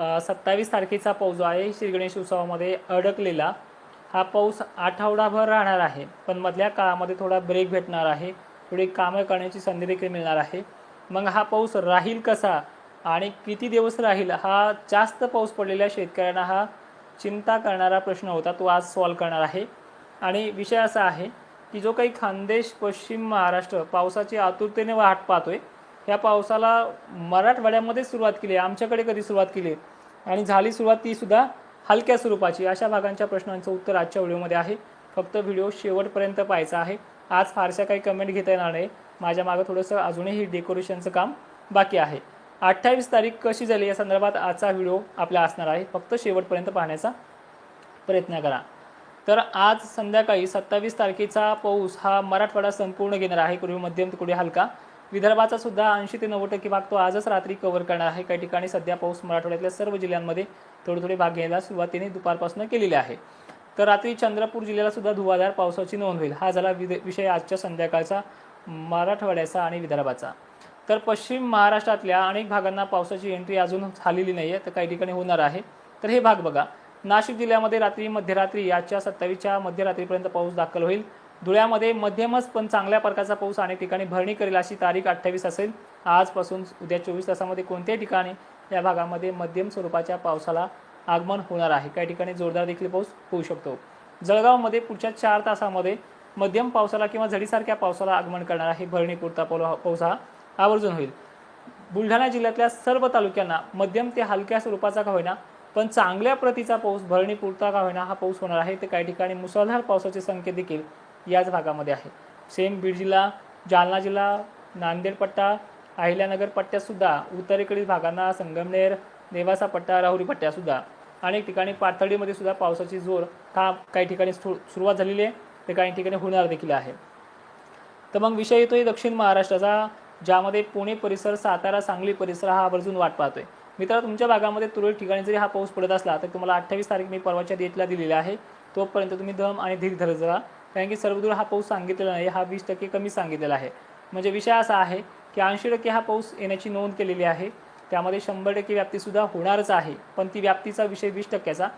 सत्तावीस तारखेचा पाऊस जो आहे श्री गणेश उत्सवामध्ये अडकलेला. हा पाऊस आठवडाभर राहणार आहे पण मधल्या काळामध्ये थोडा ब्रेक भेटणार आहे. थोडी कामं करण्याची संधी देखील मिळणार आहे. मग हा पाऊस राहील कसा आणि किती दिवस राहील हा जास्त पाऊस पडलेल्या शेतकऱ्यांना हा चिंता करणारा प्रश्न होता तो आज सॉल्व करणार आहे. आणि विषय असा आहे की जो काही खानदेश पश्चिम महाराष्ट्र पावसाची आतुरतेने वाट पाहतोय ह्या पावसाला मराठवाड्यामध्ये सुरुवात केली आहे. आमच्याकडे कधी सुरुवात केली आणि झाली सुरुवात ती सुद्धा हलक्या स्वरूपाची. अशा भागांच्या प्रश्नांचं उत्तर आजच्या व्हिडिओमध्ये आहे. फक्त व्हिडिओ शेवटपर्यंत पाहायचा आहे. आज फारशा काही कमेंट घेता येणार नाही. माझ्या मागं थोडंसं अजूनही डेकोरेशनचं काम बाकी आहे. अठ्ठावीस तारीख कशी झाली या संदर्भात आजचा व्हिडिओ आपला असणार आहे. फक्त शेवटपर्यंत पाहण्याचा प्रयत्न करा. तर आज संध्याकाळी सत्तावीस तारखेचा पाऊस हा मराठवाडा संपूर्ण घेणार आहे. पूर्वी मध्यम कुठे हलका. विदर्भाचा सुद्धा ऐंशी ते नव्वद टक्के भाग तो आजच रात्री कव्हर करणार आहे. काही ठिकाणी सध्या पाऊस मराठवाड्यातल्या सर्व जिल्ह्यांमध्ये थोडे थोडे भाग घ्यायला सुरुवातीने दुपारपासून केलेले आहे. तर रात्री चंद्रपूर जिल्ह्याला सुद्धा धुवाधार पावसाची नोंद होईल. हा झाला विद विषय आजच्या संध्याकाळचा मराठवाड्याचा आणि विदर्भाचा. तर पश्चिम महाराष्ट्रातल्या अनेक भागांना पावसाची एंट्री अजून झालेली नाही आहे तर काही ठिकाणी होणार आहे. तर हे भाग बघा. नाशिक जिल्ह्यामध्ये रात्री मध्यरात्री आजच्या सत्तावीसच्या मध्यरात्रीपर्यंत पाऊस दाखल होईल. धुळ्यामध्ये मध्यमच पण चांगल्या प्रकारचा पाऊस अनेक ठिकाणी भरणी करेल अशी तारीख अठ्ठावीस असेल. आजपासून उद्या चोवीस तासामध्ये कोणत्याही ठिकाणी या भागामध्ये मध्यम स्वरूपाच्या पावसाला आगमन होणार आहे. काही ठिकाणी जोरदार देखील पाऊस होऊ शकतो. जळगावमध्ये पुढच्या चार तासामध्ये मध्यम पावसाला किंवा झडीसारख्या पावसाला आगमन करणार आहे. भरणीपुरता पाऊ- पाऊस हा आवर्जून होईल. बुलढाणा जिल्ह्यातल्या सर्व तालुक्यांना मध्यम ते हलक्या स्वरूपाचा का होईना पण चांगल्या प्रतीचा पाऊस भरणी पुरता का होईना हा पाऊस होणार आहे. तर काही ठिकाणी मुसळधार पावसाचे संकेत देखील याच भागामध्ये आहे. सेम बीड जिल्हा जालना जिल्हा नांदेड पट्टा अहिल्यानगर पट्ट्यातसुद्धा उत्तरेकडील भागांना संगमनेर नेवासा पट्टा राहुरी पट्ट्यासुद्धा अनेक ठिकाणी पाथर्डीमध्ये सुद्धा पावसाची जोर हा काही ठिकाणी सु- सुरुवात झालेली आहे. तर काही ठिकाणी होणार देखील आहे. तर मग विषय येतोय दक्षिण महाराष्ट्राचा ज्यामध्ये पुणे परिसर सातारा सांगली परिसर हा आवर्जून वाट पाहतोय. मित्रांनो तुमच्या भागामध्ये तुरळक ठिकाणी जरी हा पाऊस पडत असला तर तुम्हाला अठ्ठावीस तारीख मी परवाच्या डेटला दिलेला आहे. तोपर्यंत तुम्ही दम आणि धीर धरत जा कारण की सर्वदूर हा पाऊस सांगितलेला नाही हा वीस टक्के कमी सांगितलेला आहे. म्हणजे विषय असा आहे की ऐंशी टक्के हा पाऊस येण्याची नोंद केलेली आहे. त्यामध्ये शंभर टक्के व्याप्तीसुद्धा होणारच आहे पण ती व्याप्तीचा विषय वीस टक्क्याचा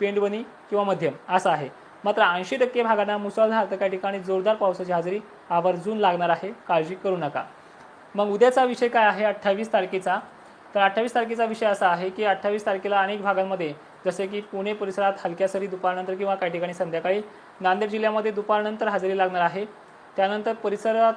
पेंडवनी किंवा मध्यम असा आहे. मात्र ऐंशी टक्के भागांना मुसळधार तर काही ठिकाणी जोरदार पावसाची हजेरी आवर्जून लागणार आहे. काळजी करू नका. मग उद्याचा विषय काय आहे? अठ्ठावीस तारखेचा. तर अठ्ठावीस तारखेचा विषय असा आहे की अठ्ठावीस तारखेला अनेक भागांमध्ये जसे की पुणे परिसरात हलक्या सरी दुपारनंतर किंवा काही ठिकाणी संध्याकाळी नांदेड जिल्ह्यामध्ये दुपारनंतर हजेरी लागणार आहे. त्यानंतर परिसरात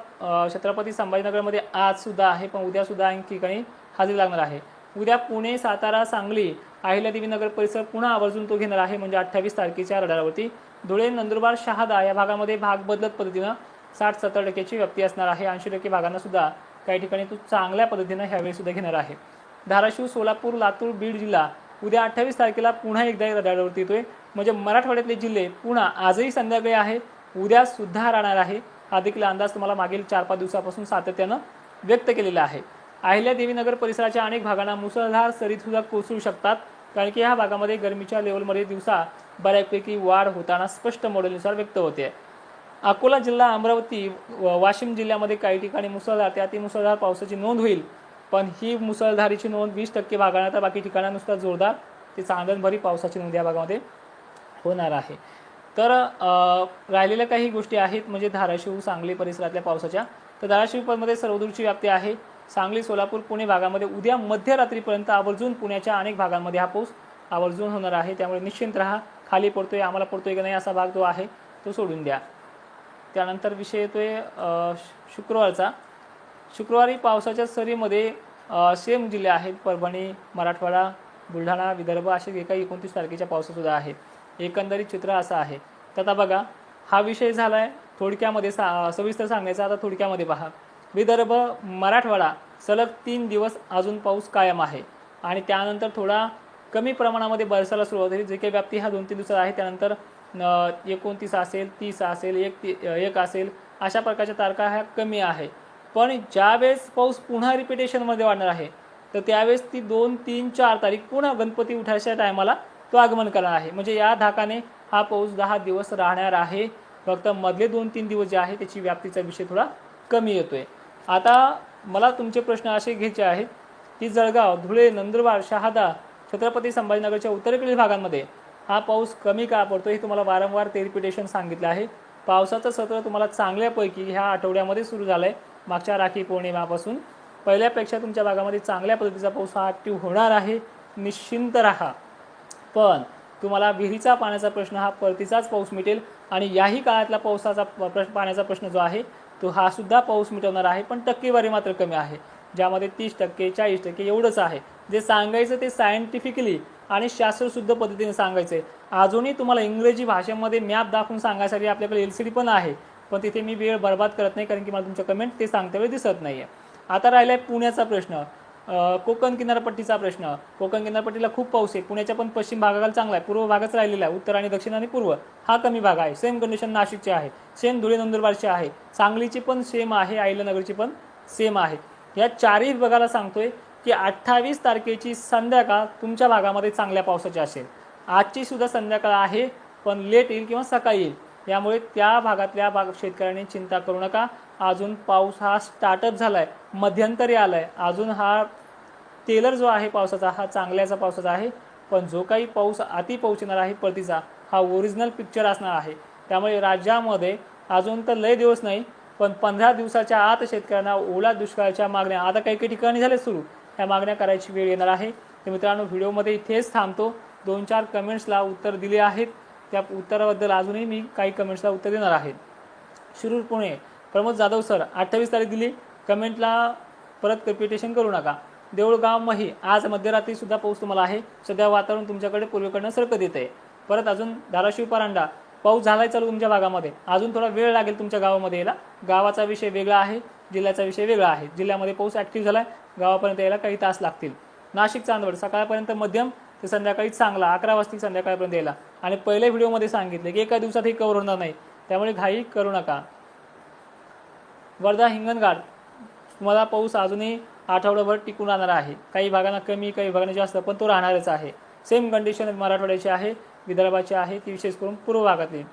छत्रपती संभाजीनगरमध्ये आजसुद्धा आहे पण उद्यासुद्धा अनेक ठिकाणी हजेरी लागणार आहे. उद्या पुणे सातारा सांगली अहिल्यादेवी नगर परिसर पुन्हा आवर्जून तो घेणार आहे म्हणजे अठ्ठावीस तारखेच्या रडारावरती धुळे नंदुरबार शहादा या भागामध्ये भाग बदलत पद्धतीनं साठ सत्तर टक्क्याची व्याप्ती असणार आहे. ऐंशी टक्के भागांना सुद्धा काही ठिकाणी तो चांगल्या पद्धतीनं ह्यावेळी सुद्धा घेणार आहे. धाराशिव सोलापूर लातूर बीड जिल्हा उद्या अठ्ठावीस तारखेला पुन्हा एकदा रडारवरती येतोय. म्हणजे मराठवाड्यातले जिल्हे पुन्हा आजही संध्याकाळी आहे उद्या सुद्धा राहणार आहे. हा देखील अंदाज तुम्हाला मागील चार पाच दिवसापासून सातत्यानं व्यक्त केलेला आहे. अहिल्या देवीनगर परिसराच्या अनेक भागांना मुसळधार सरीत सुद्धा कोसळू शकतात कारण की ह्या भागामध्ये गरमीच्या लेवलमध्ये दिवसा बऱ्यापैकी वाढ होताना स्पष्ट मॉडेलनुसार व्यक्त होते. अकोला जिल्हा अमरावती व वाशिम जिल्ह्यामध्ये काही ठिकाणी मुसळधार ते अतिमुसळधार पावसाची नोंद होईल. पण ही मुसळधारीची नोंद वीस टक्के भागांना तर बाकी ठिकाणानुसार जोरदार. ते चांदणभरी पावसाची नोंद या भागामध्ये होणार आहे. तर राहिलेल्या काही गोष्टी आहेत म्हणजे धाराशिव सांगली परिसरातल्या पावसाच्या. तर धाराशिवमध्ये सर्वदूरची व्याप्ती आहे. सांगली सोलापूर पुणे भागामध्ये उद्या मध्यरात्रीपर्यंत आवर्जून पुण्याच्या अनेक भागांमध्ये हा पाऊस आवर्जून होणार आहे. त्यामुळे निश्चिंत राहा. खाली पडतोय आम्हाला पडतोय की नाही असा भाग जो आहे तो सोडून द्या. त्यानंतर विषय येतोय शुक्रवारचा. शुक्रवारी पावसाच्या सरीमध्ये सेम जिल्हे आहेत परभणी मराठवाडा बुलढाणा विदर्भ असे एका एकोणतीस तारखेच्या पावसासुद्धा आहेत. एकंदरीत चित्र असं आहे. तर आता बघा हा विषय झाला आहे थोडक्यामध्ये सा सविस्तर सांगायचा आता थोडक्यामध्ये पहा. विदर्भ मराठवाडा सलग तीन दिवस अजून पाऊस कायम आहे आणि त्यानंतर थोडा कमी प्रमाणामध्ये बरसाला सुरुवात होईल. जे काही व्याप्ती हा दोन तीन दिवसात आहे त्यानंतर एकोणतीस असेल तीस असेल एक ती एक असेल अशा प्रकारच्या तारखा ह्या कमी आहे. पण ज्यावेळेस पाऊस पुन्हा रिपिटेशनमध्ये वाढणार आहे तर त्यावेळेस ती दोन तीन चार तारीख पुन्हा गणपती उठायच्या टायमाला तो आगमन करणार आहे. म्हणजे या धाकाने हा पाऊस दहा दिवस राहणार आहे. फक्त मधले दोन तीन दिवस जे आहे त्याची व्याप्तीचा विषय थोडा कमी येतोय. आता मला तुमचे प्रश्न असे घ्यायचे आहेत की जळगाव धुळे नंदुरबार शहादा छत्रपती संभाजीनगरच्या उत्तरेकडील भागांमध्ये हा पाऊस कमी का पडतो हे तुम्हाला वारंवार ते रिपिटेशन सांगितलं आहे. पावसाचं सत्र तुम्हाला चांगल्यापैकी ह्या आठवड्यामध्ये सुरू झालं आहे मागच्या राखी पौर्णिमापासून. पहिल्यापेक्षा तुमच्या भागामध्ये चांगल्या पद्धतीचा पाऊस हा ॲक्टिव्ह होणार आहे. निश्चिंत राहा. पण तुम्हाला विहिरीचा पाण्याचा प्रश्न हा परतीचाच पाऊस मिटेल आणि याही काळातला पावसाचा प- पाण्याचा प्रश्न जो आहे तो हा सुद्धा पाऊस मिटवणार आहे पण टक्केवारी मात्र कमी आहे. ज्यामध्ये तीस टक्के चाळीस टक्के एवढंच आहे. जे सांगायचं ते सायंटिफिकली आणि शास्त्रशुद्ध पद्धतीने सांगायचं आहे अजूनही तुम्हाला इंग्रजी भाषेमध्ये मॅप दाखवून सांगायसाठी आपल्याकडे एल सी डी पण आहे. पण तिथे मी वेळ बर्बाद करत नाही कारण की मला तुमच्या कमेंट ते सांगते वेळ दिसत नाही आहे आता राहिला आहे पुण्याचा प्रश्न. कोकण किनारपट्टीचा प्रश्न. कोकण किनारपट्टीला खूप पाऊस आहे. पुण्याच्या पण पश्चिम भागाला चांगला आहे. पूर्व भागच राहिलेला आहे. उत्तर आणि दक्षिण आणि पूर्व हा कमी भाग आहे. सेम कंडिशन नाशिकचे आहे. सेम धुळे नंदुरबारचे आहे. सांगलीची पण सेम आहे. आईलनगरची पण सेम आहे. या चारही विभागाला सांगतोय की अठ्ठावीस तारखेची संध्याकाळ तुमच्या भागामध्ये चांगल्या पावसाची असेल. आजची सुद्धा संध्याकाळ आहे पण लेट येईल किंवा सकाळी येईल. यामुळे त्या भागातल्या भाग शेतकऱ्यांनी चिंता करू नका. अजून पाऊस हा स्टार्टअप झाला आहे मध्यंतरी आला आहे अजून हा टेलर जो आहे पावसाचा हा चांगल्याचा पावसाचा आहे. पण जो काही पाऊस अति पाऊस येणार आहे परतीचा हा ओरिजिनल पिक्चर असणार आहे. त्यामुळे राज्यामध्ये अजून तर लय दिवस नाही पण पंधरा दिवसाच्या आत शेतकऱ्यांना ओला दुष्काळाच्या मागण्या आता काही काही ठिकाणी झाले सुरू ह्या मागण्या करायची वेळ येणार आहे. तर मित्रांनो व्हिडिओमध्ये इथेच थांबतो. दोन चार कमेंट्सला उत्तर दिले आहेत. त्या उत्तराबद्दल अजूनही मी काही कमेंट्सला उत्तर देणार आहे. शिरूर पुणे. प्रमोद जाधव सर अठ्ठावीस तारीख दिली. कमेंटला परत रिपिटेशन करू नका. देऊळगाव मही. आज मध्यरात्रीसुद्धा पाऊस तुम्हाला आहे. सध्या वातावरण तुमच्याकडे पूर्वेकडनं सरकत येत आहे परत अजून धाराशिव परांडा. पाऊस झालाय चालू तुमच्या भागामध्ये. अजून थोडा वेळ लागेल तुमच्या गावामध्ये यायला. गावाचा विषय वेगळा आहे. जिल्ह्याचा विषय वेगळा आहे. जिल्ह्यामध्ये पाऊस ॲक्टिव्ह झाला आहे गावापर्यंत यायला काही तास लागतील. नाशिक चांदवड. सकाळपर्यंत मध्यम ते संध्याकाळी चांगला अकरा वाजता संध्याकाळपर्यंत यायला. आणि पहिल्या व्हिडिओमध्ये सांगितले की एका दिवसात हे कव्हर होणार नाही. त्यामुळे घाई करू नका. वर्धा हिंगणघाट तुम्हाला पाऊस अजूनही आठवडाभर टिकून राहणार आहे. काही भागांना कमी काही भागांना जास्त पण तो राहणारच आहे. सेम कंडिशन मराठवाड्याची आहे विदर्भाची आहे ती विशेष करून पूर्व भागातली.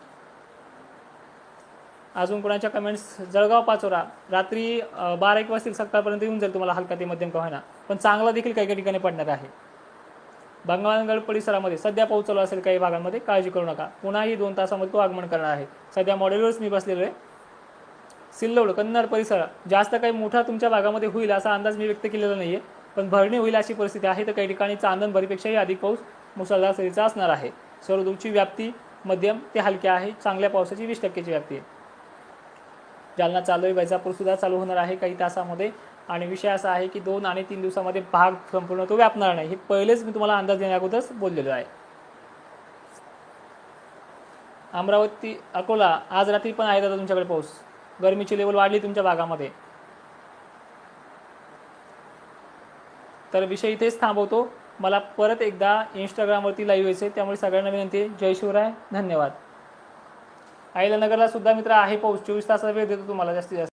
अजून कोणाच्या कमेंट्स जळगाव पाचोरा. रात्री बारा एक वाजता सकाळपर्यंत येऊन जाईल तुम्हाला हलका ते मध्यम का होईना. पण चांगला देखील काही काही ठिकाणी पडणार आहे. बंगालगड परिसरामध्ये सध्या पाऊस चालू असेल काही भागांमध्ये काळजी करू नका. पुन्हाही दोन तासामध्ये तो आगमन करणार आहे. सध्या मॉडेलवरच मी बसलेलो आहे. सिल्लोड कन्नड परिसर जास्त काही मोठा तुमच्या भागामध्ये होईल असा अंदाज मी व्यक्त केलेला नाही आहे पण भरणी होईल अशी परिस्थिती आहे तर काही ठिकाणी चांदण भरीपेक्षाही अधिक पाऊस मुसळधार सरीचा असणार आहे. सर्वदूरची व्याप्ती मध्यम ते हलक्या आहे. चांगल्या पावसाची वीस टक्केची व्याप्ती आहे. जालना चालू आहे वैजापूर सुद्धा चालू होणार आहे. काही तासामध्ये आणि विषय असा आहे की दोन आणि तीन दिवसामध्ये भाग संपूर्ण तो व्यापणार नाही. हे पहिलेच मी तुम्हाला अंदाज देण्याअगोदरच बोललेलो आहे. अमरावती अकोला आज रात्री पण आहे दादा तुमच्याकडे पाऊस. गरमीची लेवल वाढली तुमच्या भागामध्ये. तर विषय इथेच थांबवतो. मला परत एकदा इंस्टाग्रामवरती लाईव्ह यायचे त्यामुळे सगळ्यांना विनंती आहे. जय शिवराय धन्यवाद. आईला नगरला सुद्धा मित्र आहे पाऊस. चोवीस तासाचा वेळ देतो तुम्हाला जास्तीत जास्त.